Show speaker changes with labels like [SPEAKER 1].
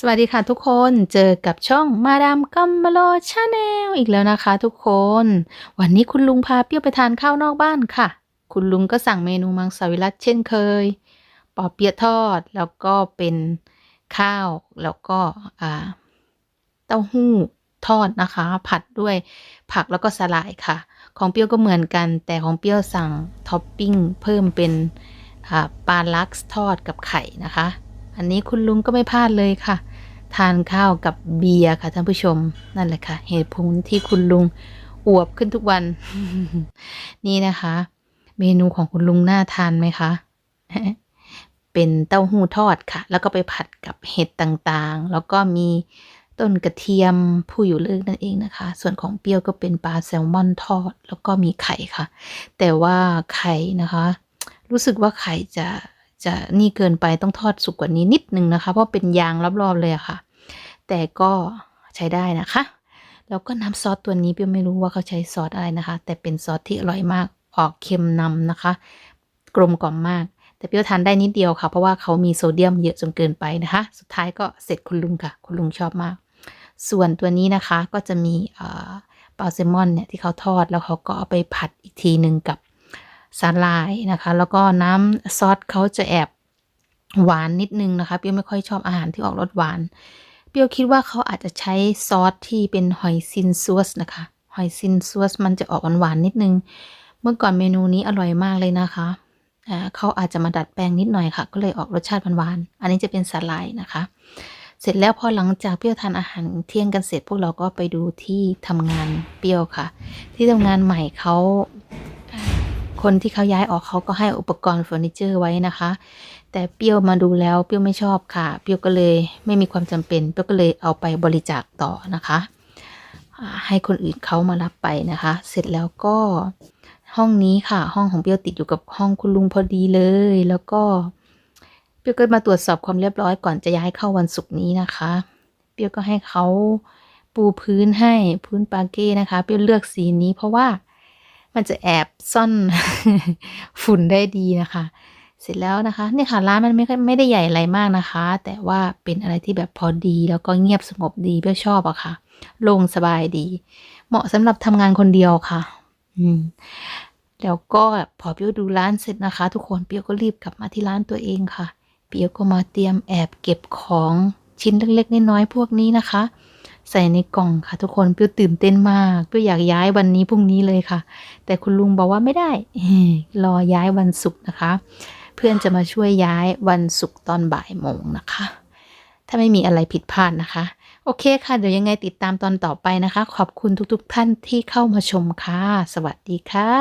[SPEAKER 1] สวัสดีค่ะทุกคนเจอกับช่องมาดามกัมบโลชาแนลอีกแล้วนะคะทุกคน วันนี้คุณลุงพาเปรี้ยวไปทานข้าวนอกบ้านค่ะ คุณลุงก็สั่งเมนูมังสวิรัตเช่นเคย ปอเปี๊ยะทอดแล้วก็เป็นข้าวแล้วก็เต้าหู้ทอดนะคะ ผัดด้วยผักแล้วก็สลายค่ะ ของเปรี้ยวก็เหมือนกัน แต่ของเปรี้ยวสั่งท็อปปิ้งเพิ่มเป็นปลาลักซ์ทอดกับไข่นะคะอันนี้คุณลุงก็ไม่พลาดเลยค่ะ ทานข้าวกับเบียร์ค่ะท่านผู้ชมนั่นแหละค่ะ เหตุผลที่คุณลุงอวบขึ้นทุกวัน นี่นะคะ เมนูของคุณลุงน่าทานไหมคะเป็นเต้าหู้ทอดค่ะ แล้วก็ไปผัดกับเห็ดต่างๆ แล้วก็มีต้นกระเทียมผู้อยู่เลิกนั่นเองนะคะ ส่วนของเปรี้ยวก็เป็นปลาแซลมอนทอด แล้วก็มีไข่ค่ะ แต่ว่าไข่นะคะ รู้สึกว่าไข่จะ จะนี่เกินไปต้องทอดสุกกว่านี้นิดนึงนะคะ เพราะเป็นยางรอบๆเลยอะค่ะ แต่ก็ใช้ได้นะคะ แล้วก็น้ำซอสตัวนี้เปียวไม่รู้ว่าเขาใช้ซอสอะไรนะคะ แต่เป็นซอสที่อร่อยมากออกเค็มนำนะคะ กลมกล่อมมาก แต่เปียวทานได้นิดเดียวค่ะ เพราะว่าเขามีโซเดียมเยอะจนเกินไปนะคะ สุดท้ายก็เสร็จคุณลุงค่ะ คุณลุงชอบมาก ส่วนตัวนี้นะคะก็จะมีเอ่อปลาแซลมอนเนี่ยที่เขาทอดแล้วเขาก็เอาไปผัดอีกทีหนึ่งกับ สาลายนะคะ แล้วก็น้ำซอสเขาจะแอบหวานนิดนึงนะคะ เปียวไม่ค่อยชอบอาหารที่ออกรสหวาน เปียวคิดว่าเขาอาจจะใช้ซอสที่เป็นหอยซินซัวสนะคะ หอยซินซัวสมันจะออกหวานๆนิดนึง เมื่อก่อนเมนูนี้อร่อยมากเลยนะคะ เขาอาจจะมาดัดแปลงนิดหน่อยค่ะ ก็เลยออกรสชาติหวานๆ อันนี้จะเป็นสาลายนะคะ เสร็จแล้วพอหลังจากเปรี้ยวทานอาหารเที่ยงกันเสร็จพวกเราก็ไปดูที่ทำงานเปรี้ยวค่ะ ที่ทำงานใหม่เขา คนที่เขาย้ายออกเขาก็ให้อุปกรณ์เฟอร์นิเจอร์ไว้นะคะ แต่เปรี้ยวมาดูแล้วเปรี้ยวไม่ชอบค่ะ เปรี้ยวก็เลยไม่มีความจำเป็นเปรี้ยวก็เลยเอาไปบริจาคต่อนะคะ ให้คนอื่นเขามารับไปนะคะ เสร็จแล้วก็ห้องนี้ค่ะ ห้องของเปรี้ยวติดอยู่กับห้องคุณลุงพอดีเลย แล้วก็เปรี้ยวก็มาตรวจสอบความเรียบร้อยก่อนจะย้ายเข้าวันศุกร์นี้นะคะ เปรี้ยวก็ให้เขาปูพื้นให้พื้นปาเก้นะคะ เปรี้ยวเลือกสีนี้เพราะว่า มันจะแอบซ่อนฝุ่นได้ดีนะคะ เสร็จแล้วนะคะเนี่ยค่ะร้านมันไม่ค่อยไม่ได้ใหญ่อะไรมากนะคะ แต่ว่าเป็นอะไรที่แบบพอดีแล้วก็เงียบสงบดีเปรี้ยวชอบอะค่ะโล่งสบายดี เหมาะสำหรับทำงานคนเดียวค่ะ อืมแล้วก็พอเปี้ยวดูร้านเสร็จนะคะ ทุกคนเปี้ยวก็รีบกลับมาที่ร้านตัวเองค่ะ เปียวก็มาเตรียมแอบเก็บของชิ้นเล็กๆน้อยๆพวกนี้นะคะ ใส่ในกล่องค่ะ ทุกคนปียวตื่นเต้นมากปียวอยากย้ายวันนี้พรุ่งนี้เลยค่ะ แต่คุณลุงบอกว่าไม่ได้รอย้ายวันศุกร์นะคะ เพื่อนจะมาช่วยย้ายวันศุกร์ตอนบ่ายโมงนะคะ ถ้าไม่มีอะไรผิดพลาดนะคะ โอเคค่ะ เดี๋ยวยังไงติดตามตอนต่อไปนะคะ ขอบคุณทุกๆ ท่านที่เข้ามาชมค่ะ สวัสดีค่ะ